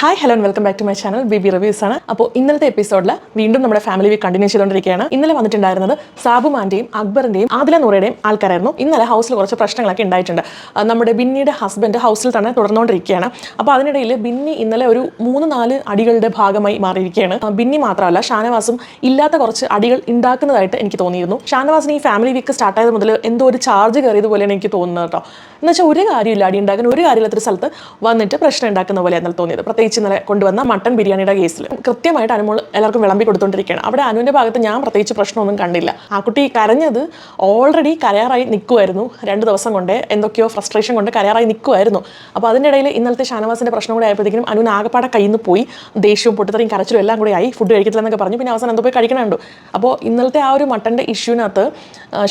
Hi hello welcome back to my channel B B reviews ആണ്. അപ്പോൾ ഇന്നത്തെ എപ്പിസോഡിൽ വീണ്ടും നമ്മുടെ ഫാമിലി വീക്ക് കണ്ടിന്യൂ ചെയ്തുകൊണ്ടിരിക്കുകയാണ് ഇന്നലെ വന്നിട്ടുണ്ടായിരുന്നത് സാബുമാന്റെയും അക്ബറിന്റെയും ആദില നൂറയുടെയും ആൾക്കാരായിരുന്നു. ഇന്നലെ ഹൗസിൽ കുറച്ച് പ്രശ്നങ്ങളൊക്കെ ഉണ്ടായിട്ടുണ്ട്. നമ്മുടെ ബിന്നിയുടെ ഹസ്ബൻഡ് ഹൗസിൽ തന്നെ തുടർന്നുകൊണ്ടിരിക്കുകയാണ്. അപ്പോൾ അതിനിടയിൽ ബിന്നി ഇന്നലെ ഒരു മൂന്ന് നാല് അടികളുടെ ഭാഗമായി മാറിയിരിക്കുകയാണ്. ബിന്നി മാത്രമല്ല ഷാനവാസും ഇല്ലാത്ത കുറച്ച് അടികൾ ഉണ്ടാക്കുന്നതായിട്ട് എനിക്ക് തോന്നിയിരുന്നു. ഷാനവാസിന് ഈ ഫാമിലി വീക്ക് സ്റ്റാർട്ട് ആയത് മുതൽ എന്തോ ഒരു ചാർജ് കയറിയത് പോലെയാണ് എനിക്ക് തോന്നുന്നത് കേട്ടോ. എന്നുവെച്ചാൽ ഒരു കാര്യമില്ല അടി ഉണ്ടാക്കാൻ ഒരു കാര്യമില്ലാത്തൊരു സ്ഥലത്ത് വന്നിട്ട് പ്രശ്നം ഉണ്ടാക്കുന്ന പോലെയാണ് തോന്നിയത്. പ്രത്യേകിച്ച് ഇന്നലെ കൊണ്ടുവന്ന മട്ടൺ ബിരിയാണിയുടെ കേസിൽ കൃത്യമായിട്ട് അനുമോൾ എല്ലാവർക്കും വിളമ്പി കൊടുത്തുകൊണ്ടിരിക്കുകയാണ് അവിടെ അനുവിന്റെ ഭാഗത്ത് ഞാൻ പ്രത്യേകിച്ച് പ്രശ്നമൊന്നും കണ്ടില്ല. ആ കുട്ടി കരഞ്ഞത് ഓൾറെഡി കരയാറായി നിൽക്കുമായിരുന്നു രണ്ട് ദിവസം കൊണ്ട് എന്തൊക്കെയോ ഫ്രസ്ട്രേഷൻ കൊണ്ട് കരയാറായി നിൽക്കുമായിരുന്നു അപ്പോൾ അതിന്റെ ഇടയിൽ ഇന്നലത്തെ ഷാനവാസിന്റെ പ്രശ്നം കൂടെ ആയപ്പോഴത്തേക്കും അനുവിന് ആകപ്പാടെ കയ്യിൽ നിന്ന് പോയി. ദേഷ്യവും പൊട്ടിത്തെറിയും കരച്ചിലും എല്ലാം കൂടെ ആയി. ഫുഡ് കഴിക്കത്തില്ലെന്നൊക്കെ പറഞ്ഞു. പിന്നെ അവസാനം എന്തോ പോയി കഴിക്കണുണ്ട്. അപ്പോൾ ഇന്നലത്തെ ആ ഒരു മട്ടന്റെ ഇഷ്യൂവിനകത്ത്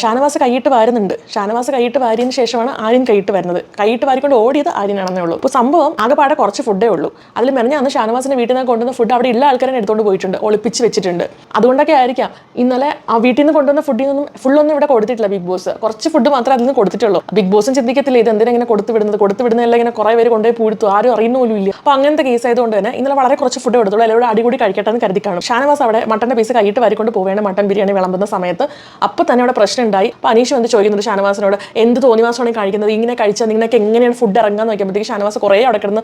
ഷാനവാസ് കൈയിട്ട് വാരുന്നുണ്ട്. ഷാനവാസ് കൈയിട്ട് വാരിയതിന് ശേഷമാണ് ആര്യൻ കൈയിട്ട് വരുന്നത്. കൈയിട്ട് വാരിക്കൊണ്ട് ഓടിയത് ആര്യനാണെന്നേ ഉള്ളൂ. അപ്പോൾ സംഭവം ആകെപ്പാടെ കുറച്ച് ഫുഡേ ഉള്ളൂ. അതിൽ മെനഞ്ഞ അന്ന് ഷാനവാസിന്റെ വീട്ടിൽ നിന്ന് കൊണ്ടുവന്ന ഫുഡ് അവിടെ ഉള്ള ആൾക്കാരെ എടുത്തുകൊണ്ട് പോയിട്ടുണ്ട്. ഒളിപ്പിച്ച് വെച്ചിട്ടുണ്ട്. അതുകൊണ്ടൊക്കെ ആയിരിക്കാം. ഇന്നലെ ആ വീട്ടിൽ നിന്ന് കൊണ്ടുവന്ന ഫുഡിൽ നിന്നും ഫുള്ളൊന്നും ഇവിടെ കൊടുത്തിട്ടില്ല ബിഗ് ബോസ് കുറച്ച് ഫുഡ് മാത്രമേ അതിൽ നിന്ന് കൊടുത്തിട്ടുള്ളൂ. ബിഗ് ബോസും ചിന്തിക്കത്തില്ല ഇത് എന്തിനാ ഇങ്ങനെ കൊടുത്തു വിടുന്നത്? കൊടുത്തു വിടുന്നതല്ല ഇങ്ങനെ കുറേ പേര് കൊണ്ടുപോയി പൂഴ്ത്തു. ആരും അറിയുന്ന പോലും ഇല്ല. അപ്പോൾ അങ്ങനത്തെ കേസ് ആയതുകൊണ്ട് തന്നെ ഇന്നലെ വളരെ കുറച്ച് ഫുഡ് കൊടുത്തുള്ളൂ എല്ലാവരും അടികൂടി കഴിക്കട്ടെ എന്ന് കരുതി കാണും. ഷാനവാസ് അവിടെ മട്ടന്റെ പീസ് കൈയിട്ട് വാരിക്കൊണ്ട് പോവേണ്ട മട്ടൻ ബിരിയാണി വിളമ്പുന്ന സമയത്ത്. അപ്പോൾ തന്നെ അവിടെ പ്രശ്നം ഉണ്ടായി. അപ്പോൾ അനീഷ് വന്ന് ചോദിക്കുന്നത് ഷാനവാസിനോട് എന്ത് തോന്നിവാസമാണ് കഴിക്കുന്നത്? ഇങ്ങനെ കഴിച്ചാൽ നിങ്ങൾക്ക് എങ്ങനെയാണ് ഫുഡ് ഇറങ്ങാന്ന്? നോക്കിയപ്പോഴത്തേക്ക് ഷാനവാസ് കുറേ അവിടെ കിടന്ന്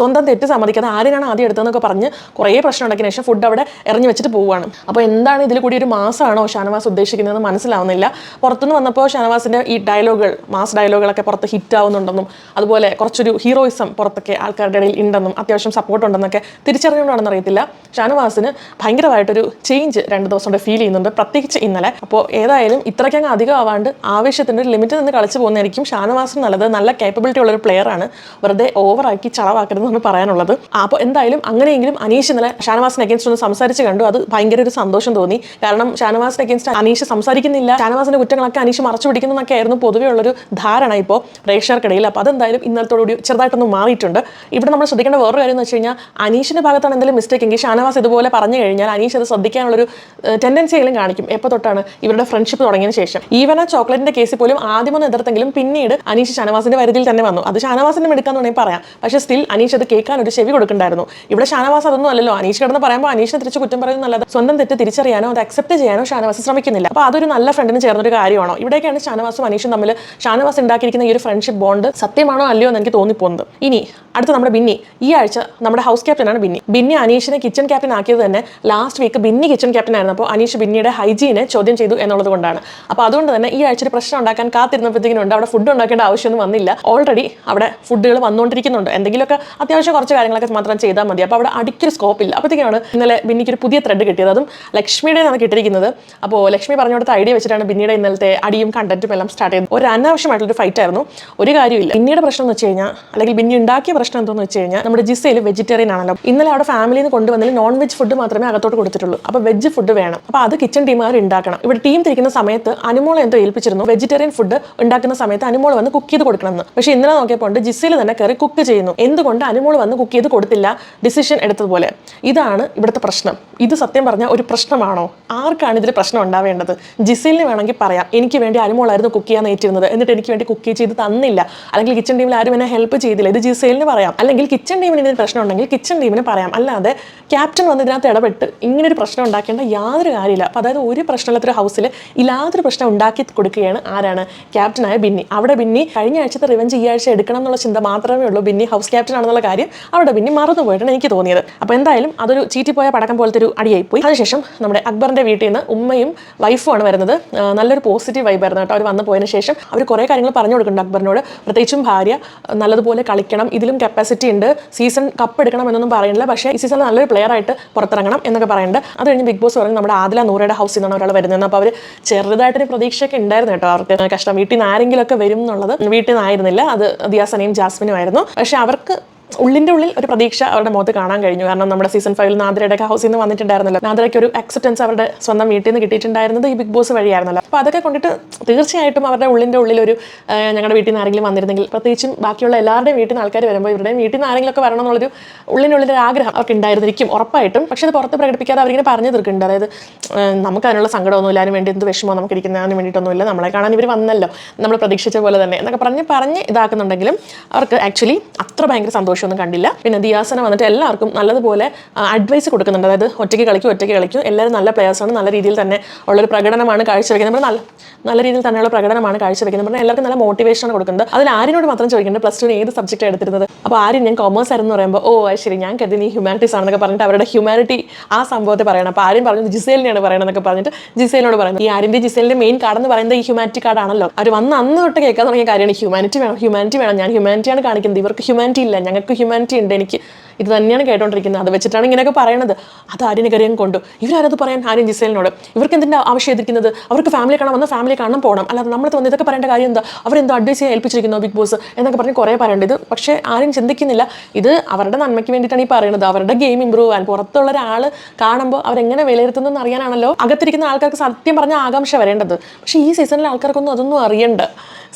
സ്വന്തം തെറ്റ് സമ്മതിക്കാതെ ആരെയാണ് ആദ്യം എടുത്തതെന്നൊക്കെ പറഞ്ഞ് കുറേ പ്രശ്നം ഉണ്ടാക്കിയ ശേഷം ഫുഡ് അവിടെ എറിഞ്ഞു വെച്ചിട്ട് പോവുകയാണ്. അപ്പോൾ എന്താണ് ഇതിൽ കൂടി ഒരു മാസമാണോ ഷാനവാസ് ഉദ്ദേശിക്കുന്നതെന്ന് മനസ്സിലാവുന്നില്ല. പുറത്തുനിന്ന് വന്നപ്പോൾ ഷാനവാസിന്റെ ഈ ഡയലോഗുകൾ മാസ് ഡയലോഗുകളൊക്കെ പുറത്ത് ഹിറ്റ് ആവുന്നുണ്ടെന്നും അതുപോലെ കുറച്ചൊരു ഹീറോയിസം പുറത്തൊക്കെ ആൾക്കാരുടെ ഇടയിൽ ഉണ്ടെന്നും അത്യാവശ്യം സപ്പോർട്ട് ഉണ്ടെന്നൊക്കെ തിരിച്ചറിഞ്ഞുകൊണ്ടാണെന്ന് അറിയത്തില്ല. ഷാനവാസിന് ഭയങ്കരമായിട്ടൊരു ചേഞ്ച് രണ്ട് ദിവസം കൊണ്ട് ഫീൽ ചെയ്യുന്നുണ്ട്. പ്രത്യേകിച്ച് ഇന്നലെ. അപ്പോൾ ഏതായാലും ഇത്രയ്ക്കങ്ങ് അധികം ആവാണ്ട് ആവേശത്തിന്റെ ഒരു ലിമിറ്റിൽ നിന്ന് കളിച്ച് പോകുന്നതായിരിക്കും ഷാനവാസിന് നല്ലത്. നല്ല കേപ്പബിലിറ്റി ഉള്ളൊരു പ്ലെയർ ആണ്. വെറുതെ ഓവറാക്കി ചളവാക്കരുതെന്നാണ് പറയാനുള്ളത്. അപ്പോൾ എന്തായാലും അങ്ങനെയെങ്കിലും അനീഷ് ഇന്നലെ ഷാനവാസിന് അഗേൻസ്റ്റ് ഒന്ന് സംസാരിച്ച് കണ്ടു. അത് ഭയങ്കര ഒരു സന്തോഷം തോന്നി. കാരണം ഷാനവാസിന് അഗേൻസ്റ്റ് അനീഷ് സംസാരിക്കുന്നില്ല. ഷാനവാസിന്റെ കുറ്റങ്ങളൊക്കെ അനീഷ് മറച്ചു പിടിക്കുന്നതൊക്കെ ആയിരുന്നു പൊതുവേ ഉള്ളൊരു ധാരണ ഇപ്പോൾ പ്രേക്ഷകർക്കിടയിൽ. അപ്പോൾ അതെന്തായാലും ഇന്നലത്തോടുകൂടി ചെറുതായിട്ടൊന്ന് മാറിയിട്ടുണ്ട്. ഇവിടെ നമ്മൾ ശ്രദ്ധിക്കേണ്ട വേറൊരു കാര്യം എന്ന് വെച്ച് കഴിഞ്ഞാൽ അനീഷിന്റെ ഭാഗത്താണ് എന്തെങ്കിലും മിസ്റ്റേക്ക് എങ്കിൽ ഷാനവാസ് ഇതുപോലെ പറഞ്ഞു കഴിഞ്ഞാൽ അനീഷ് അത് ശ്രദ്ധിക്കാനുള്ളൊരു ടെൻഡൻസി എങ്കിലും കാണിക്കും. എപ്പോൾ തൊട്ടാണ് ഇവരുടെ ഫ്രണ്ട്ഷിപ്പ് തുടങ്ങിയതിന് ശേഷം. ഈവൻ ആ ചോക്ലേറ്റിന്റെ കേസിൽ പോലും ആദ്യമൊന്ന് എതിർത്തെങ്കിലും പിന്നീട് അനീഷ് ഷാനവാസിന്റെ വരുതിയിൽ തന്നെ വന്നു. അത് ഷാനവാസിന്റെ എടുക്കാന്ന് വേണമെങ്കിൽ പറയാം. പക്ഷേ സ്റ്റിൽ അനീഷ് അത് കേൾക്കാൻ ഒരു ചെവി കൊടുക്കണ്ടായിരുന്നു. ഇവിടെ ഷാനവാസ് അതൊന്നും അല്ലല്ലോ. അനീഷ് കിടന്ന് പറയുമ്പോൾ അനീഷിനെ തിരിച്ച് കുറ്റം പറയുന്നതല്ലാതെ സ്വന്തം തെറ്റ് തിരിച്ചറിയാനോ അത് അക്സെപ്റ്റ് ചെയ്യാനോ ഷാനവാസ് ശ്രമിക്കുന്നില്ല. അപ്പോൾ അതൊരു നല്ല ഫ്രണ്ടിന് ചേർന്നൊരു കാര്യമാണോ? ഇവിടേക്കാണ് ഷാനവാസും അനീഷും തമ്മിൽ ഷാനവാസ് ഉണ്ടാക്കിയിരിക്കുന്ന ഈ ഒരു ഫ്രണ്ട്ഷിപ്പ് ബോണ്ട് സത്യമാണോ അല്ലയോ എന്ന് എനിക്ക് തോന്നിപ്പോകുന്നത്. ഇനി അടുത്ത നമ്മുടെ ബിന്നി. ഈ ആഴ്ച നമ്മുടെ ഹൗസ് ക്യാപ്റ്റൻ ആണ് ബിന്നി. ബിന്നി അനീഷിനെ കിച്ചൺ ക്യാപ്റ്റൻ ആക്കിയത് തന്നെ last week Binny kitchen captain ആയിരുന്നു അപ്പോൾ അനീഷ് ബിന്നിയുടെ ഹൈജീനെ ചോദ്യം ചെയ്തു എന്നുള്ളത് കൊണ്ടാണ്. അപ്പോൾ അതുകൊണ്ട് തന്നെ ഈ ആഴ്ച ഒരു പ്രശ്നം ഉണ്ടാക്കാൻ കാത്തിരുന്നപ്പോഴത്തേക്കിനുണ്ട് അവിടെ ഫുഡ് ഉണ്ടാക്കേണ്ട ആവശ്യമൊന്നും വന്നില്ല. ഓൾറെഡി അവിടെ ഫുഡുകൾ വന്നുകൊണ്ടിരിക്കുന്നുണ്ട് എന്തെങ്കിലുമൊക്കെ അത്യാവശ്യം കുറച്ച് കാര്യങ്ങളൊക്കെ മാത്രം ചെയ്താൽ മതി. അപ്പോൾ അവിടെ അടിക്കൊരു സ്കോപ്പ് ഇല്ല. അപ്പോഴത്തേക്കാണ് ഇന്നലെ ബിന്നിക്ക് ഒരു പുതിയ ത്രെഡ് കിട്ടിയത്. അതും ലക്ഷ്മിയുടെ കിട്ടിയിരിക്കുന്നത്. അപ്പോൾ ലക്ഷ്മി പറഞ്ഞു കൊടുത്ത ഐഡിയ വെച്ചിട്ടാണ് ബിന്നിയുടെ ഇന്നലത്തെ അടിയും കണ്ടന്റും എല്ലാം സ്റ്റാർട്ട് ചെയ്തത്. ഒരു അനാവശ്യമായിട്ടുള്ള ഫൈറ്റ് ആയിരുന്നു. ഒരു കാര്യമില്ല ബിന്നിയുടെ പ്രശ്നം എന്ന് വെച്ച് കഴിഞ്ഞാൽ അല്ലെങ്കിൽ ബിന്നി ഉണ്ടാക്കിയ പ്രശ്നം എന്താണെന്ന് വെച്ച് കഴിഞ്ഞാൽ നമ്മുടെ ജിസയിൽ വെജിറ്റേറിയൻ ആണല്ലോ. ഇന്നലെ അവിടെ ഫാമിലിയിൽ നിന്ന് കൊണ്ടുവന്നതിൽ നോൺ വെജ് ഫുഡ് മാത്രമേ അകത്തോട്ട് കൊടുത്തിട്ടുള്ളൂ. അപ്പോൾ വെജ് ഫുഡ് വേണം. അപ്പോൾ അത് കിച്ചൺ ടീമുകാർ ഉണ്ടാക്കണം. ഇവിടെ ടീം തിരിക്കുന്ന സമയത്ത് അനുമോളെ എന്തോ ഏൽപ്പിച്ചിരുന്നു. വെജിറ്റേറിയൻ ഫുഡ് ഉണ്ടാക്കുന്ന സമയത്ത് അനുമോൾ വന്ന് കുക്ക് ചെയ്ത് കൊടുക്കണമെന്ന്. പക്ഷേ ഇന്നലെ നോക്കിയപ്പോൾ ജിസയിൽ തന്നെ കയറി കുക്ക് ചെയ്യുന്നു. എന്തുകൊണ്ട് അനുമോൾ വന്ന് കുക്ക് ചെയ്ത് കൊടുത്തില്ല ഡിസിഷൻ എടുത്തതുപോലെ. ഇതാണ് ഇവിടുത്തെ പ്രശ്നം. ഇത് സത്യം പറഞ്ഞാൽ ഒരു പ്രശ്നമാണോ? ആർക്കാണ് ഇതിൽ പ്രശ്നം ഉണ്ടാവേണ്ടത്? ജിസയിലിന് വേണമെങ്കിൽ പറയാം എനിക്ക് വേണ്ടി അനുമോളായിരുന്നു കുക്ക് ചെയ്യാൻ ഏറ്റിരുന്നത് എന്നിട്ട് എനിക്ക് വേണ്ടി കുക്ക് ചെയ്ത് തന്നില്ല. അല്ലെങ്കിൽ കിച്ചൺ ടീമിൽ ആരും എന്നെ ഹെൽപ്പ് ചെയ്തില്ല ഇത് ജിസയിലിന് പറയാം. അല്ലെങ്കിൽ കിച്ചൺ ടീമിന് ഇതിന് പ്രശ്നം ഉണ്ടെങ്കിൽ കിച്ചൺ ടീമിന് പറയാം. അല്ലാതെ ക്യാപ്റ്റൻ വന്ന് ഇതിനകത്ത് ഇടപെട്ട് ഇങ്ങനെ ഒരു പ്രശ്നം ഉണ്ടാക്കേണ്ട യാതൊരു കാര്യമില്ല. അപ്പോൾ അതായത് ഒരു പ്രശ്നമില്ലാത്തൊരു ഹൗസിൽ ഇല്ലാതൊരു പ്രശ്നം ഉണ്ടാക്കി കൊടുക്കുകയാണ് ആരാണ്? ക്യാപ്റ്റനായ ബിന്നി. അവിടെ ബിന്നി കഴിഞ്ഞ ആഴ്ചത്തെ റിവഞ്ച് ഈ ആഴ്ച എടുക്കണം എന്നുള്ള ചിന്ത മാത്രമേ ഉള്ളൂ. ബിന്നി ഹൗസ് ക്യാപ്റ്റൻ ആണെന്നുള്ള കാര്യം അവിടെ ബിന്നി മറന്നു പോയിട്ടാണ് എനിക്ക് തോന്നിയത്. അപ്പോൾ എന്തായാലും അതൊരു ചീറ്റിപ്പോയ പടക്കം പോലത്തെ ഒരു അടിയായി പോയി അതിനുശേഷം നമ്മുടെ അക്ബറിന്റെ വീട്ടിൽ നിന്ന് ഉമ്മയും വൈഫുമാണ് വരുന്നത്. നല്ലൊരു പോസിറ്റീവ് വൈബ് വൈബായിരുന്നു കേട്ടോ. അവർ വന്നു പോയതിനു ശേഷം അവർ കുറേ കാര്യങ്ങൾ പറഞ്ഞു കൊടുക്കുന്നുണ്ട് അക്ബറിനോട്. പ്രത്യേകിച്ചും ഭാര്യ നല്ലതുപോലെ കളിക്കണം. ഇതിലും കപ്പാസിറ്റി ഉണ്ട്. സീസൺ കപ്പ് എടുക്കണം എന്നൊന്നും പറയുന്നില്ല. പക്ഷേ ഈ സീസണിൽ നല്ലൊരു പ്ലെയർ ആയിട്ട് പുറത്തിറങ്ങണം എന്നൊക്കെ പറയുന്നുണ്ട്. അത് കഴിഞ്ഞ് ബിഗ് ബോസ് പറഞ്ഞു നമ്മുടെ ആദില നൂറയുടെ ഹൗസിൽ നിന്നാണ് ഒരാൾ വരുന്നത്. അപ്പോൾ അവർ ചെറുതായിട്ടൊരു പ്രതീക്ഷയൊക്കെ ഉണ്ടായിരുന്നു കേട്ടോ. അവർക്ക് കഷ്ടം. വീട്ടിൽ നിന്ന് ആരെങ്കിലുമൊക്കെ വരും എന്നുള്ളത് വീട്ടിൽ നിന്നായിരുന്നില്ല അത് ദിയാസനയും ജാസ്മിനും ആയിരുന്നു പക്ഷേ അവർക്ക് ഉള്ളിന്റെ ഉള്ളിൽ ഒരു പ്രതീക്ഷ അവരുടെ മുഖത്ത് കാണാൻ കഴിഞ്ഞു. കാരണം നമ്മുടെ സീസൺ ഫൈവിൽ നാദ്രയുടെ ഹൗസിൽ നിന്ന് വന്നിട്ടുണ്ടായിരുന്നല്ലോ. നാദ്രയ്ക്ക് ഒരു അക്സെപ്റ്റൻസ് അവരുടെ സ്വന്തം വീട്ടിൽ നിന്ന് കിട്ടിയിട്ടുണ്ടായിരുന്നത് ഈ ബിഗ് ബോസ് വഴിയായിരുന്നല്ലോ. അപ്പോൾ അതൊക്കെ കൊണ്ടിട്ട് തീർച്ചയായിട്ടും അവരുടെ ഉള്ളിന്റെ ഉള്ളിൽ ഒരു ഞങ്ങളുടെ വീട്ടിൽ നിന്ന് ആരെങ്കിലും വന്നിരുന്നെങ്കിൽ പ്രത്യേകിച്ചും ബാക്കിയുള്ള എല്ലാവരുടെയും വീട്ടിൽ നിന്ന് ആൾക്കാർ വരുമ്പോൾ ഇവരുടെയും വീട്ടിൽ നിന്ന് ആരെങ്കിലും ഒക്കെ വരണം എന്നുള്ളൊരു ഉള്ളിനുള്ളിൽ ഒരു ആഗ്രഹം അവർക്ക് ഉണ്ടായിരുന്നിരിക്കും ഉറപ്പായിട്ടും. പക്ഷേ അത് പുറത്ത് പ്രകടിപ്പിക്കാതെ അവരിങ്ങനെ പറഞ്ഞു തീർക്കുന്നുണ്ട്. അതായത് നമുക്ക് അതിനുള്ള സങ്കടമൊന്നുമില്ല അതിന് വേണ്ടി എന്ത് വിഷമോ നമുക്ക് ഇരിക്കുന്നതിന് വേണ്ടിയിട്ടൊന്നുമില്ല. നമ്മളെ കാണാൻ ഇവർ വന്നല്ലോ. നമ്മൾ പ്രതീക്ഷിച്ച പോലെ തന്നെ എന്നൊക്കെ പറഞ്ഞ് പറഞ്ഞ് ഇതാക്കുന്നുണ്ടെങ്കിലും അവർക്ക് ആക്ച്വലി അത്ര ഭയങ്കര സന്തോഷം ദോഷമൊന്നും കണ്ടില്ല. പിന്നെ ദിയാസന വന്നിട്ട് എല്ലാവർക്കും നല്ലതുപോലെ അഡ്വൈസ് കൊടുക്കുന്നുണ്ട്. അതായത് ഒറ്റയ്ക്ക് കളിക്കും ഒറ്റയ്ക്ക് കളിക്കും. എല്ലാവരും നല്ല പ്ലെയേഴ്സാണ് നല്ല രീതിയിൽ തന്നെ ഉള്ളൊരു പ്രകടനമാണ് കാഴ്ചവെക്കുന്നത്. നല്ല നല്ല രീതിയിൽ തന്നെയുള്ള പ്രകടനമാണ് കാഴ്ചവെക്കുന്നത്. പറഞ്ഞാൽ എല്ലാവർക്കും നല്ല മോട്ടിവേഷൻ കൊടുക്കുന്നത്. അതിൽ ആരിനോട് മാത്രം ചോദിക്കേണ്ടത് പ്ലസ് ടു ഏത് സബ്ജക്റ്റ് എടുത്തിരുന്നത്? അപ്പോൾ ആരും ഞാൻ കോമേഴ്സ് ആയിരുന്നു പറയുമ്പോൾ ഓ ശരി. ഞാൻ കരുതി നീ ഹ്യൂമാനിറ്റീസ് ആണെന്നൊക്കെ പറഞ്ഞിട്ട് അവരുടെ ഹ്യൂമാനിറ്റി ആ സംഭവത്തെ പറയണം. അപ്പോൾ ആരും പറഞ്ഞു ജിസേലിനെയാണ് പറയണമെന്നൊക്കെ പറഞ്ഞിട്ട് ജിസേലിനോട് പറയുന്നത് ഈ ആരിന്റെ ജിസേലിന്റെ മെയിൻ കാർഡ് എന്ന് പറയുന്നത് ഈ ഹ്യൂമാനിറ്റി കാർഡാണല്ലോ അവർ വന്ന് അന്ന് തൊട്ട് കേൾക്കാൻ തുടങ്ങിയ കാര്യമാണ്. ഹ്യൂമാനിറ്റി വേണം ഹ്യൂമാനിറ്റി വേണം. ഞാൻ ഹ്യൂമാനിറ്റിയാണ് കാണിക്കുന്നത്. ഇവർക്ക് ഹ്യൂമാനിറ്റി ഇല്ല. ഞങ്ങൾക്ക് ഹ്യൂമാനിറ്റി ഉണ്ട്. എനിക്ക് ഇത് തന്നെയാണ് കേട്ടോണ്ടിരിക്കുന്നത്. അത് വെച്ചിട്ടാണ് ഇങ്ങനെയൊക്കെ പറയണത്. അത് ആര്യനെ കറിയാൻ കൊണ്ടു. ഇവരാരത് പറയാൻ ആര്യൻ ജിസേലിനോട്? ഇവർക്ക് എന്തിന്റെ ആവശ്യം എതിർക്കുന്നത്? അവർക്ക് ഫാമിലി കാണാൻ വന്ന ഫാമിലി കാണാൻ പോകണം അല്ലാതെ നമ്മൾ വന്ന് ഇതൊക്കെ പറയേണ്ട കാര്യം എന്താ? അവരെന്തോ അഡ്വൈസ് ചെയ്യാൻ ഏൽപ്പിച്ചിരിക്കുന്നു ബിഗ് ബോസ് എന്നൊക്കെ പറഞ്ഞ് കുറേ പറയേണ്ടത് പക്ഷേ ആരും ചിന്തിക്കുന്നില്ല. ഇത് അവരുടെ നന്മയ്ക്ക് വേണ്ടിയിട്ടാണ് ഈ പറയുന്നത് അവരുടെ ഗെയിം ഇമ്പ്രൂവ് ആൻ പുറത്തുള്ള ഒരാൾ കാണുമ്പോൾ അവരെങ്ങനെ വിലയിരുത്തുന്നു അറിയാനാണല്ലോ അകത്തിരിക്കുന്ന ആൾക്കാർക്ക് സത്യം പറഞ്ഞ ആകാംക്ഷ വരേണ്ടത്. പക്ഷേ ഈ സീസണിലെ ആൾക്കാർക്കൊന്നും അതൊന്നും അറിയണ്ട.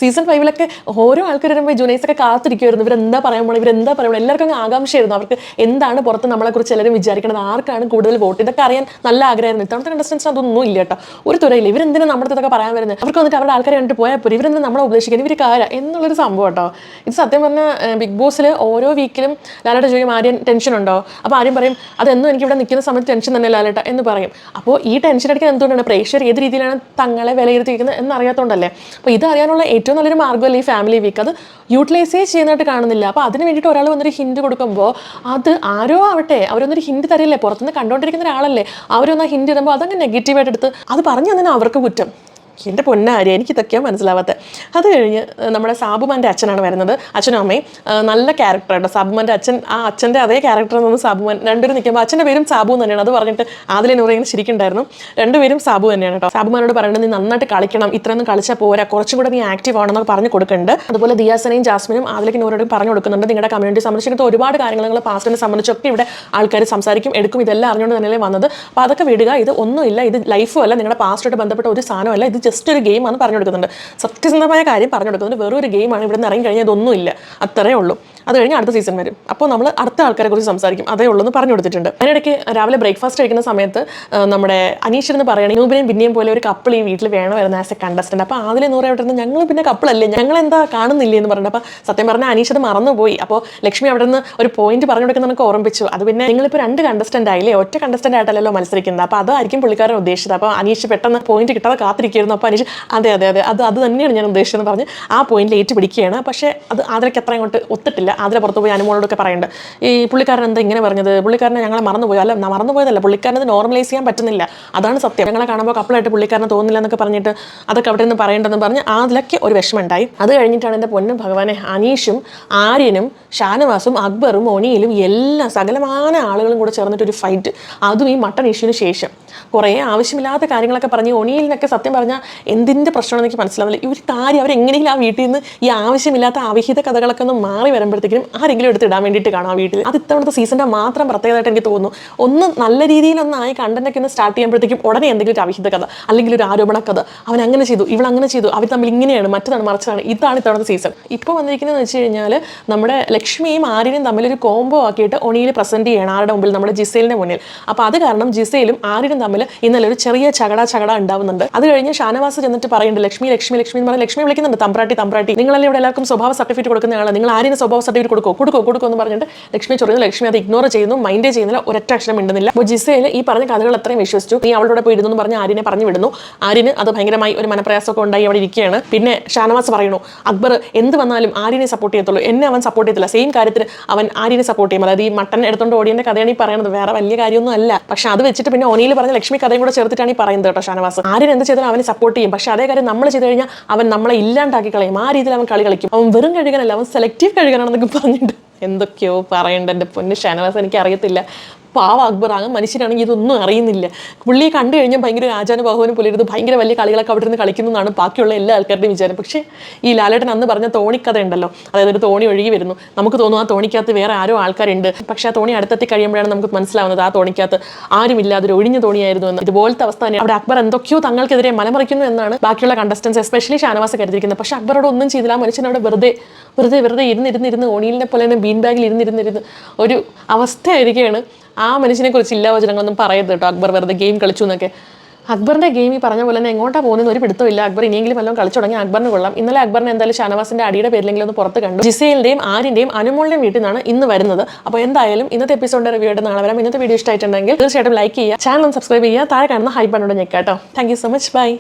സീസൺ ഫൈവിലൊക്കെ ഓരോ ആൾക്കാർ വരുമ്പോൾ ജൂനിയേഴ്സ് ഒക്കെ കാത്തിരിക്കുമായിരുന്നു ഇവരെന്താ പറയാൻ പോകണം ഇവരെന്താ പറയണം എല്ലാവർക്കും അങ്ങ് ആകാംക്ഷയായിരുന്നു. അവർക്ക് എന്താണ് പുറത്ത് നമ്മളെക്കുറിച്ച് എല്ലാവരും വിചാരിക്കുന്നത് ആർക്കാണ് കൂടുതൽ വോട്ട് ഇതൊക്കെ അറിയാൻ നല്ല ആഗ്രഹമായിരുന്നു. ഇത്തവണത്തെ കണ്ടസ്റ്റൻസ് അതൊന്നും ഇല്ല കേട്ടോ. ഒരു തുറയില്ല ഇവരെന്തിനാ നമ്മുടെ ഇതൊക്കെ പറയാൻ വരുന്നത്? അവർക്ക് വന്നിട്ട് അവരുടെ ആൾക്കാരെ കണ്ടിട്ട് പോയാൽ പോലും ഇവരെന്താ നമ്മളെ ഉപദേശിക്കുന്നത്? ഇവർ കാര്യം എന്നുള്ളൊരു സംഭവം കേട്ടോ. ഇത് സത്യം പറഞ്ഞാൽ ബിഗ് ബോസിൽ ഓരോ വീക്കിലും ലാലേട്ട ചോദിക്കും ആര്യൻ ടെൻഷൻ ഉണ്ടോ? അപ്പോൾ ആരും പറയും അതെന്നും എനിക്ക് ഇവിടെ നിൽക്കുന്ന സമയത്ത് ടെൻഷൻ തന്നെ ലാലേട്ട എന്ന് പറയും. അപ്പോൾ ഈ ടെൻഷൻ അടിക്കാൻ എന്തുകൊണ്ടാണ്? പ്രേക്ഷകർ ഏത് രീതിയിലാണ് തങ്ങളെ വിലയിരുത്തിയിരിക്കുന്നത് എന്നറിയാത്തതുകൊണ്ടല്ലേ അപ്പോൾ ഇത് അറിയാനുള്ള ഏറ്റവും നല്ലൊരു മാർഗമല്ല ഈ ഫാമിലി വീക്ക് അത് യൂട്ടിലൈസേ ചെയ്യുന്നതായിട്ട് കാണുന്നില്ല. അപ്പോൾ അതിന് വേണ്ടിയിട്ട് ഒരാൾ വന്നൊരു ഹിൻഡ് കൊടുക്കുമ്പോൾ അത് ആരോ ആവട്ടെ അവരൊന്നൊരു ഹിൻഡ് തരില്ലേ? പുറത്തുനിന്ന് കണ്ടുകൊണ്ടിരിക്കുന്ന ഒരാളല്ലേ? അവരൊന്ന് ഹിൻഡ് ഇടുമ്പോൾ അതങ്ങ് നെഗറ്റീവായിട്ട് എടുത്ത് അത് പറഞ്ഞു തന്നെ അവർക്ക് കുറ്റം. എന്റെ പൊന്നാരി എനിക്ക് ഇതൊക്കെയാണ് മനസ്സിലാവാത്തത് അത് കഴിഞ്ഞ് നമ്മുടെ സാബുമാന്റെ അച്ഛനാണ് വരുന്നത്. അച്ഛനും അമ്മയും നല്ല ക്യാരക്ടറാണ് സാബുമാന്റെ അച്ഛൻ ആ അച്ഛന്റെ അതേ ക്യാരക്ടർ നിന്ന് സാബുമാൻ രണ്ടുപേരും നിൽക്കുമ്പോൾ അച്ഛന്റെ പേരും സാബു തന്നെയാണ്. അത് പറഞ്ഞിട്ട് ആദിലെ എന്ന് പറയുന്നത് ശരിക്കുണ്ടായിരുന്നു രണ്ടുപേരും സാബു തന്നെയാണ് കേട്ടോ. സാബുമാനോട് പറയുന്നത് നീ നന്നായിട്ട് കളിക്കണം. ഇത്രയൊന്നും കളിച്ചാൽ പോരാ. കുറച്ചും കൂടെ നീ ആക്റ്റീവ് ആണെന്നൊക്കെ പറഞ്ഞു കൊടുക്കുന്നുണ്ട്. അതുപോലെ ദിയാസനെയും ജാസ്മിനും ആദിലേക്ക് നൂറോടും പറഞ്ഞു കൊടുക്കുന്നുണ്ട്. നിങ്ങളുടെ കമ്മ്യൂണിറ്റി സംബന്ധിച്ചിട്ട് ഒരുപാട് കാര്യങ്ങൾ നിങ്ങൾ പാസ്റ്റിനെ സംബന്ധിച്ചൊക്കെ ഇവിടെ ആൾക്കാർ സംസാരിക്കും എടുക്കും. ഇതെല്ലാം അറിഞ്ഞുകൊണ്ട് തന്നെയല്ലേ വന്നത്? അപ്പോൾ അതൊക്കെ വിടുക. ഇത് ഒന്നുമില്ല. ഇത് ലൈഫും അല്ല. നിങ്ങളുടെ പാസ്റ്റായിട്ട് ബന്ധപ്പെട്ട ഒരു സാധനമല്ല. ഇത് ജസ്റ്റ് ഒരു ഗെയിമാണ് പറഞ്ഞു കൊടുക്കുന്നുണ്ട് സത്യസന്ധമായ കാര്യം പറഞ്ഞു കൊടുക്കുന്നുണ്ട് വെറൊരു ഗെയിമാണ് ഇവിടെ നിന്ന് ഇറങ്ങി കഴിഞ്ഞാൽ ഇതൊന്നുമില്ല അത്രേ ഉള്ളൂ. അത് കഴിഞ്ഞ് അടുത്ത സീസൺ വരും. അപ്പോൾ നമ്മൾ അടുത്ത ആൾക്കാരെ കുറിച്ച് സംസാരിക്കും. അതേ ഉള്ളൂ എന്ന് പറഞ്ഞു കൊടുത്തിട്ടുണ്ട്. അതിനിടയ്ക്ക് രാവിലെ ബ്രേക്ക്ഫാസ്റ്റ് കഴിക്കുന്ന സമയത്ത് നമ്മുടെ അനീഷ് എന്ന് പറയുകയാണെങ്കിൽ നൂബിനെയും പിന്നെയും പോലെ ഒരു കപ്പിൾ ഈ വീട്ടിൽ വേണമായിരുന്നു ആസ് എ കണ്ടസ്റ്റന്റ് അപ്പോൾ ആദ്യം നൂറ് അവിടെ നിന്ന് ഞങ്ങൾ പിന്നെ കപ്പിളല്ലേ ഞങ്ങൾ എന്താ കാണുന്നില്ലേ? എന്ന് പറഞ്ഞിട്ട് അപ്പോൾ സത്യം പറഞ്ഞാൽ അനീഷ് അത് മറന്നുപോയി. അപ്പോൾ ലക്ഷ്മി അവിടെ നിന്ന് ഒരു പോയിന്റ് പറഞ്ഞു കൊടുക്കുന്ന നമുക്ക് ഓർമ്മിപ്പിച്ചു. അത് പിന്നെ നിങ്ങളിപ്പോൾ രണ്ട് കണ്ടസ്റ്റന്റ് ആയില്ലേ? ഒറ്റ കണ്ടസ്റ്റന്റ് ആയിട്ടല്ലല്ലോ മത്സരിക്കുന്നത്. അപ്പോൾ അതായിരിക്കും പുള്ളിക്കാരൻ ഉദ്ദേശിച്ചത്. അപ്പോൾ അനീഷ് പെട്ടെന്ന് പോയിന്റ് കിട്ടാതെ കാത്തിരിക്കുകയായിരുന്നു. അപ്പോൾ അനീഷ് അതെ അതെ അതെ അത് അത് തന്നെയാണ് ഞാൻ ഉദ്ദേശിച്ചതെന്ന് പറഞ്ഞ് ആ പോയിന്റിൽ ഏറ്റ് പിടിക്കുകയാണ് പക്ഷേ അത് ആതിരയ്ക്ക് അത്ര അങ്ങോട്ട് ഒത്തിട്ടില്ല. ആതിര പുറത്ത് പോയി അനുമോളോടൊക്കെ പറയുന്നുണ്ട് ഈ പുള്ളിക്കാരൻ എന്താ ഇങ്ങനെ പറഞ്ഞത്? പുള്ളിക്കാരനെ ഞങ്ങളെ മറന്നുപോയി? അല്ല മറന്നുപോയതല്ല. പുള്ളിക്കാരനത് നോർമലൈസ് ചെയ്യാൻ പറ്റുന്നില്ല. അതാണ് സത്യം. ഞങ്ങളെ കാണുമ്പോൾ കപ്പിളായിട്ട് പുള്ളിക്കാരനെ തോന്നില്ല എന്നൊക്കെ പറഞ്ഞിട്ട് അതൊക്കെ അവിടെ നിന്ന് പറയേണ്ടതെന്ന് പറഞ്ഞ് അതിലൊക്കെ ഒരു വിഷമമുണ്ടായി. അത് കഴിഞ്ഞിട്ടാണ് എന്റെ പൊന്നും ഭഗവാനെ അനീഷും ആര്യനും ഷാനവാസും അക്ബറും ഒണിയിലും എല്ലാ സകലമായ ആളുകളും കൂടെ ചേർന്നിട്ടൊരു ഫൈറ്റ് അതും ഈ മട്ടൺ ഇഷ്യൂവിന് ശേഷം. കുറേ ആവശ്യമില്ലാത്ത കാര്യങ്ങളൊക്കെ പറഞ്ഞ് ഒണിയിലിനൊക്കെ സത്യം പറഞ്ഞാൽ എന്തിന്റെ പ്രശ്നമാണെന്ന് എനിക്ക് മനസ്സിലാവുന്നില്ല. ഇവർ കാര്യം അവരെങ്ങനെയെങ്കിലും ആ വീട്ടിൽ നിന്ന് ഈ ആവശ്യമില്ലാത്ത അവിഹിത കഥകളൊക്കെ ഒന്ന് മാറി വരുമ്പോഴത്തേക്കും ആരെങ്കിലും എടുത്ത് ഇടാൻ വേണ്ടിയിട്ട് കാണാം വീട്ടിൽ. അത് ഇത്തവണത്തെ സീസണിന്റെ മാത്രം പ്രത്യേകതയായിട്ട് എനിക്ക് തോന്നുന്നു. ഒന്ന് നല്ല രീതിയിലൊന്നായി കണ്ടന്റൊക്കെ ഒന്ന് സ്റ്റാർട്ട് ചെയ്യുമ്പോഴത്തേക്കും ഉടനെ എന്തെങ്കിലും ഒരു അവിഹിത കഥ അല്ലെങ്കിൽ ഒരു ആരോപണ കഥ. അവൻ അങ്ങനെ ചെയ്തു ഇവൾ അങ്ങനെ ചെയ്തു അവർ തമ്മിൽ ഇങ്ങനെയാണ് മറ്റതാണ് മറിച്ചതാണ്. ഇതാണ് ഇത്തവണത്തെ സീസൺ. ഇപ്പോൾ വന്നിരിക്കുന്നതെന്ന് വെച്ച് കഴിഞ്ഞാൽ നമ്മുടെ ലക്ഷ്മിയും ആര്യനും തമ്മിലൊരു കോംബോ ആക്കിയിട്ട് ഒണിയിൽ പ്രസന്റ് ചെയ്യണം ആരുടെ മുമ്പിൽ നമ്മുടെ ജിസേലിന്റെ മുന്നിൽ. അപ്പോൾ അത് കാരണം ജിസേലും ആര്യനും തമ്മിൽ ഇന്നലെ ഒരു ചെറിയ ചകട ചകട ഉണ്ടാവുന്നുണ്ട്. അത് കഴിഞ്ഞ് ഷാനവാസ് ചെന്നിട്ട് പറയുന്നുണ്ട് ലക്ഷ്മി ലക്ഷ്മി ലക്ഷ്മി എന്ന് പറഞ്ഞാൽ ലക്ഷ്മി വിളിക്കുന്നുണ്ട് തമ്പ്രാട്ടി തമ്പ്രാട്ടി നിങ്ങളല്ലേ ഇവിടെ എല്ലാവർക്കും സ്വഭാവ സർട്ടിഫിക്കറ്റ് കൊടുക്കുന്ന ആളാണ്. നിങ്ങൾ ആര്യന് സ്വഭാവ സർട്ടിഫിക്കറ്റ് കൊടുക്കോ? കൊടുക്കോ കൊടുക്കോ എന്ന് പറഞ്ഞിട്ട് ലക്ഷ്മി ചൊറിയുന്നു. ലക്ഷ്മി അത് ഇഗ്നോർ ചെയ്യുന്നു മൈൻഡ് ചെയ്യുന്നില്ല ഒരൊറ്റ അക്ഷരം ഉണ്ടെന്നില്ല അപ്പോൾ ജിസയിൽ ഈ പറഞ്ഞ കഥകൾ അത്രയും വിശ്വസിച്ചു. നീ അവളോട് പോയി ഇരുന്നു പറഞ്ഞ് ആര്യനെ പറഞ്ഞു വിടുന്നു. ആര്യന് അത് ഭയങ്കരമായി ഒരു മനപ്രയാസമൊക്കെ ഉണ്ടായി അവിടെ ഇരിക്കുകയാണ്. പിന്നെ ഷാനവാസ് പറയുന്നു അക്ബർ എന്ത് വന്നാലും ആര്യനെ സപ്പോർട്ട് ചെയ്യത്തുള്ളൂ. എന്നെ അവൻ സപ്പോർട്ട് ചെയ്യത്തില്ല. സെയിം കാര്യത്തിൽ അവൻ ആര്യനെ സപ്പോർട്ട് ചെയ്യും. അതായത് ഈ മട്ടൻ എടുത്തോണ്ട് ഓടിയതിന്റെ കഥയാണ് ഈ പറയുന്നത് വേറെ വലിയ കാര്യമൊന്നും അല്ല. പക്ഷെ അത് വെച്ചിട്ട് പിന്നെ ഒനിയിൽ പറഞ്ഞ ലക്ഷ്മി കഥയും കൂടെ ചേർത്തിട്ടാണ് ഈ പറയുന്നത് കേട്ടോ ഷാനവാസ്. ആര്യൻ എന്ത് ചെയ്താലും അവനെ സപ്പോർട്ട് ചെയ്യും. പക്ഷെ അതേ കാര്യം നമ്മൾ ചെയ്ത് കഴിഞ്ഞാൽ അവൻ നമ്മളെ ഇല്ലാണ്ടാക്കി കളയും. ആ രീതിയിൽ അവൻ കളി കളിക്കും. അവൻ വെറും കഴുകാനല്ല അവൻ സെലക്റ്റീവ് കഴുകാനാണെന്നൊക്കെ പറഞ്ഞിട്ട് എന്തൊക്കെയോ പറയണ്ട എന്റെ പൊന്ന് ഷാനവാസ് എനിക്ക് അറിയത്തില്ല പാവ അക്ബർ ആകും മനുഷ്യനാണെങ്കിൽ ഇതൊന്നും അറിയുന്നില്ല. പുള്ളിയെ കണ്ടു കഴിഞ്ഞാൽ ഭയങ്കര ആചാനുബാഹുവിനെ പോലെ ഇരുന്ന് ഭയങ്കര വലിയ കളികളൊക്കെ അവിടെ നിന്ന് കളിക്കുന്നു എന്നാണ് ബാക്കിയുള്ള എല്ലാ ആൾക്കാരുടെയും വിചാരം. പക്ഷേ ഈ ലാലേട്ടൻ അന്ന് പറഞ്ഞ തോണിക്കഥ ഉണ്ടല്ലോ അതായത് ഒരു തോണി ഒഴുകി വരുന്നു. നമുക്ക് തോന്നും ആ തോണിക്കകത്ത് വേറെ ആരോ ആൾക്കാരുണ്ട്. പക്ഷേ ആ തോണി അടുത്തെത്തി കഴിയുമ്പോഴാണ് നമുക്ക് മനസ്സിലാവുന്നത് ആ തോണിക്കകത്ത് ആരുമില്ലാതെ ഒരു ഒഴിഞ്ഞ തോണിയായിരുന്നു എന്ന്. ഇതുപോലത്തെ അവസ്ഥ തന്നെ. അവിടെ അക്ബർ എന്തൊക്കെയോ തങ്ങൾക്കെതിരെ മലമറിക്കുന്നു എന്നാണ് ബാക്കിയുള്ള കണ്ടസ്റ്റൻസ് എസ്പെഷ്യലി ഷാനവാസ് കരുതിയിരിക്കുന്നത്. പക്ഷേ അക്ബറോട് ഒന്നും ചെയ്തില്ല. ആ മനുഷ്യൻ അവിടെ വെറുതെ വെറുതെ വെറുതെ ഇരുന്നിരുന്നിരുന്ന് ഓണിയിലിനെ പോലെ തന്നെ ബീൻ ബാഗിൽ ഇരുന്നിരുന്നിരുന്ന് ഒരു അവസ്ഥയായിരിക്കുകയാണ്. ആ മനുഷ്യനെ കുറിച്ച് ഇല്ല വചനങ്ങളൊന്നും പറയരുത് കേട്ടോ. അക്ബർ വെറുതെ ഗെയിം കളിച്ചു എന്നൊക്കെ. അക്ബറിന്റെ ഗെയിം ഈ പറഞ്ഞ പോലെ തന്നെ എങ്ങോട്ടാ പോകുന്നത് ഒരു പിടുത്തമില്ല അക്ബർ ഇനിയെങ്കിലും വല്ലതും കളിച്ചു തുടങ്ങി അക്ബറിന് കൊള്ളാം. ഇന്നലെ അക്ബറിന് എന്തായാലും ഷാനവാസിന്റെ അടിയുടെ പേരിലെങ്കിലും ഒന്ന് പുറത്ത് കണ്ടു. ജിസയിലിന്റെയും ആരിന്റെയും അനുമോളിന്റെയും വീട്ടിൽ നിന്നാണ് ഇന്ന് വരുന്നത്. അപ്പോൾ എന്തായാലും ഇന്നത്തെ എപ്പിസോഡിന്റെ റിവ്യൂ ആയിട്ട് നാളെ വരാം. ഇന്നത്തെ വീഡിയോ ഇഷ്ടമായിട്ടുണ്ടെങ്കിൽ തീർച്ചയായിട്ടും ലൈക്ക് ചെയ്യുക. ചാനൽ സബ്സ്ക്രൈബ് ചെയ്യുക. താഴെ കാണുന്ന ഹൈ ബണ്ണോട് ഞെക്കാട്ടോ. Thank so much bye